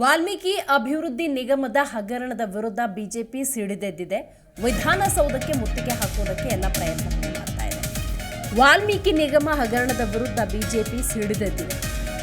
ವಾಲ್ಮೀಕಿ ಅಭಿವೃದ್ಧಿ ನಿಗಮದ ಹಗರಣದ ವಿರುದ್ಧ ಬಿಜೆಪಿ ಸಿಡಿದೆದ್ದಿದೆ. ವಿಧಾನಸೌಧಕ್ಕೆ ಮುತ್ತಿಗೆ ಹಾಕುವುದಕ್ಕೆ ಎಲ್ಲ ಪ್ರಯತ್ನ ಮಾಡ್ತಾ ಇದೆ. ವಾಲ್ಮೀಕಿ ನಿಗಮ ಹಗರಣದ ವಿರುದ್ಧ ಬಿಜೆಪಿ ಸಿಡಿದೆದ್ದಿದೆ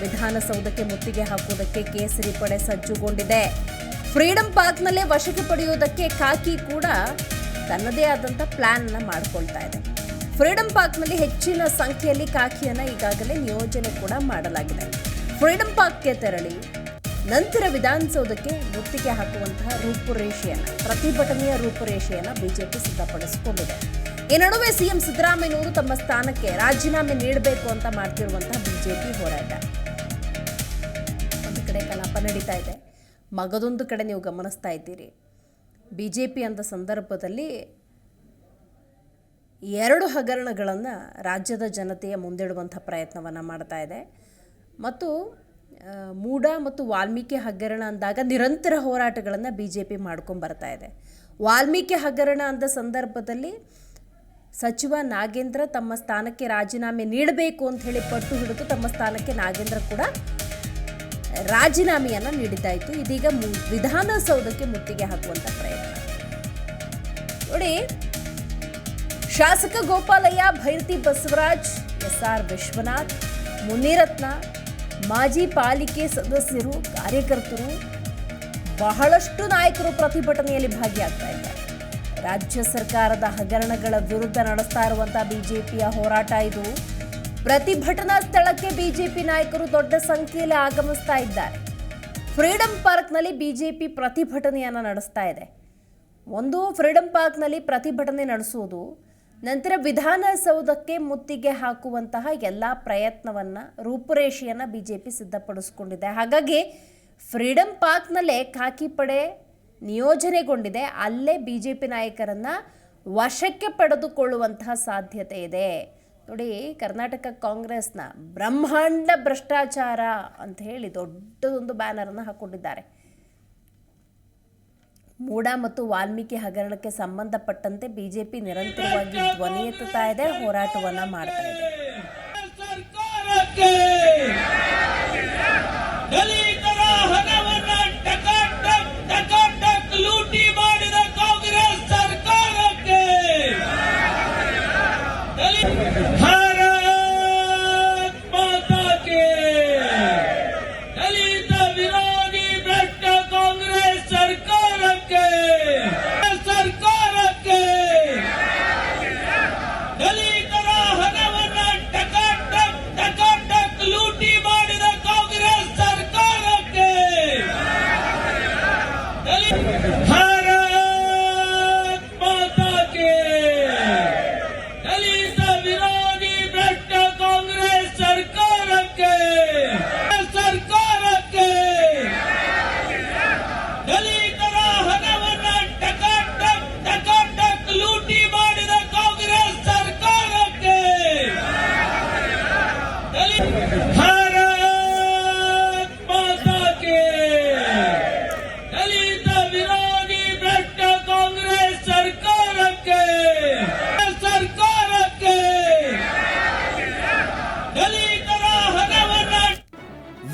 ವಿಧಾನಸೌಧಕ್ಕೆ ಮುತ್ತಿಗೆ ಹಾಕುವುದಕ್ಕೆ ಕೇಸರಿ ಪಡೆ ಸಜ್ಜುಗೊಂಡಿದೆ. ಫ್ರೀಡಂ ಪಾರ್ಕ್ನಲ್ಲೇ ವಶಕ್ಕೆ ಪಡೆಯುವುದಕ್ಕೆ ಕಾಕಿ ಕೂಡ ತನ್ನದೇ ಆದಂಥ ಪ್ಲಾನ್ ಅನ್ನ ಮಾಡಿಕೊಳ್ತಾ ಇದೆ. ಫ್ರೀಡಂ ಪಾರ್ಕ್ನಲ್ಲಿ ಹೆಚ್ಚಿನ ಸಂಖ್ಯೆಯಲ್ಲಿ ಕಾಕಿಯನ್ನ ಈಗಾಗಲೇ ನಿಯೋಜನೆ ಕೂಡ ಮಾಡಲಾಗಿದೆ. ಫ್ರೀಡಂ ಪಾರ್ಕ್ಗೆ ತೆರಳಿ ನಂತರ ವಿಧಾನಸೌಧಕ್ಕೆ ಮುತ್ತಿಗೆ ಹಾಕುವಂತಹ ರೂಪುರೇಷೆಯನ್ನು, ಪ್ರತಿಭಟನೆಯ ರೂಪುರೇಷೆಯನ್ನು ಬಿಜೆಪಿ ಸಿದ್ಧಪಡಿಸಿಕೊಂಡಿದೆ. ಈ ನಡುವೆ ಸಿಎಂ ಸಿದ್ದರಾಮಯ್ಯನವರು ತಮ್ಮ ಸ್ಥಾನಕ್ಕೆ ರಾಜೀನಾಮೆ ನೀಡಬೇಕು ಅಂತ ಮಾಡ್ತಿರುವಂತಹ ಬಿಜೆಪಿ ಹೋರಾಟ. ಒಂದು ಕಡೆ ಕಲಾಪ ನಡೀತಾ ಇದೆ. ಮಗದೊಂದು ಕಡೆ ನೀವು ಗಮನಿಸ್ತಾ ಇದ್ದೀರಿ. ಬಿಜೆಪಿ ಅಂತ ಸಂದರ್ಭದಲ್ಲಿ ಎರಡು ಹಗರಣಗಳನ್ನು ರಾಜ್ಯದ ಜನತೆಯ ಮುಂದಿಡುವಂಥ ಪ್ರಯತ್ನವನ್ನು ಮಾಡ್ತಾ ಇದೆ. ಮತ್ತು ಮೂಡ ಮತ್ತು ವಾಲ್ಮೀಕಿ ಹಗರಣ ಅಂದಾಗ ನಿರಂತರ ಹೋರಾಟಗಳನ್ನು ಬಿ ಜೆ ಪಿ ಮಾಡ್ಕೊಂಡು ಬರ್ತಾ ಇದೆ. ವಾಲ್ಮೀಕಿ ಹಗರಣ ಅಂದ ಸಂದರ್ಭದಲ್ಲಿ ಸಚಿವ ನಾಗೇಂದ್ರ ತಮ್ಮ ಸ್ಥಾನಕ್ಕೆ ರಾಜೀನಾಮೆ ನೀಡಬೇಕು ಅಂತ ಹೇಳಿ ಪಟ್ಟು ಹಿಡಿದು ತಮ್ಮ ಸ್ಥಾನಕ್ಕೆ ನಾಗೇಂದ್ರ ಕೂಡ ರಾಜೀನಾಮೆಯನ್ನು ನೀಡಿದ್ದಾಯಿತು ಇದೀಗ ವಿಧಾನಸೌಧಕ್ಕೆ ಮುತ್ತಿಗೆ ಹಾಕುವಂಥ ಪ್ರಯತ್ನ. ನೋಡಿ, ಶಾಸಕ ಗೋಪಾಲಯ್ಯ, ಭೈರತಿ ಬಸವರಾಜ್, ಎಸ್ ಆರ್ ವಿಶ್ವನಾಥ್, ಮುನಿರತ್ನ ಮಾಜಿ ಪಾಲಿಕೆ ಸದಸ್ಯರು, ಕಾರ್ಯಕರ್ತರು, ಬಹಳಷ್ಟು ನಾಯಕರು ಪ್ರತಿಭಟನೆಯಲ್ಲಿ ಭಾಗಿಯಾಗ್ತಾ ಇದ್ದಾರೆ. ರಾಜ್ಯ ಸರ್ಕಾರದ ಹಗರಣಗಳ ವಿರುದ್ಧ ನಡೆಸ್ತಾ ಇರುವಂತಹ ಬಿಜೆಪಿಯ ಹೋರಾಟ ಇದು. ಪ್ರತಿಭಟನಾ ಸ್ಥಳಕ್ಕೆ ಬಿಜೆಪಿ ನಾಯಕರು ದೊಡ್ಡ ಸಂಖ್ಯೆಯಲ್ಲಿ ಆಗಮಿಸ್ತಾ ಇದ್ದಾರೆ. ಫ್ರೀಡಂ ಪಾರ್ಕ್ನಲ್ಲಿ ಬಿಜೆಪಿ ಪ್ರತಿಭಟನೆಯನ್ನು ನಡೆಸ್ತಾ ಇದೆ. ಒಂದು ಫ್ರೀಡಂ ಪಾರ್ಕ್ನಲ್ಲಿ ಪ್ರತಿಭಟನೆ ನಡೆಸುವುದು ನಂತರ ವಿಧಾನಸೌಧಕ್ಕೆ ಮುತ್ತಿಗೆ ಹಾಕುವಂತಹ ಎಲ್ಲ ಪ್ರಯತ್ನವನ್ನು ರೂಪುರೇಷೆಯನ್ನು ಬಿ ಜೆ ಪಿ ಸಿದ್ಧಪಡಿಸ್ಕೊಂಡಿದೆ. ಹಾಗಾಗಿ ಫ್ರೀಡಂ ಪಾರ್ಕ್ನಲ್ಲೇ ಖಾಕಿ ಪಡೆ ನಿಯೋಜನೆಗೊಂಡಿದೆ. ಅಲ್ಲೇ ಬಿ ಜೆ ಪಿ ನಾಯಕರನ್ನು ವಶಕ್ಕೆ ಪಡೆದುಕೊಳ್ಳುವಂತಹ ಸಾಧ್ಯತೆ ಇದೆ. ನೋಡಿ, ಕರ್ನಾಟಕ ಕಾಂಗ್ರೆಸ್ನ ಬ್ರಹ್ಮಾಂಡ ಭ್ರಷ್ಟಾಚಾರ ಅಂತ ಹೇಳಿ ದೊಡ್ಡದೊಂದು ಬ್ಯಾನರನ್ನು ಹಾಕ್ಕೊಂಡಿದ್ದಾರೆ ಮೂಡ ಮತ್ತು ವಾಲ್ಮೀಕಿ ಹಗರಣಕ್ಕೆ ಸಂಬಂಧಪಟ್ಟಂತೆ ಬಿಜೆಪಿ ನಿರಂತರವಾಗಿ ಧ್ವನಿ ಎತ್ತುತ್ತಾ ಇದೆ ಹೋರಾಟವನ್ನ ಮಾಡ್ತಾ ಇದೆ. ಸರ್ಕಾರಕ್ಕೆ.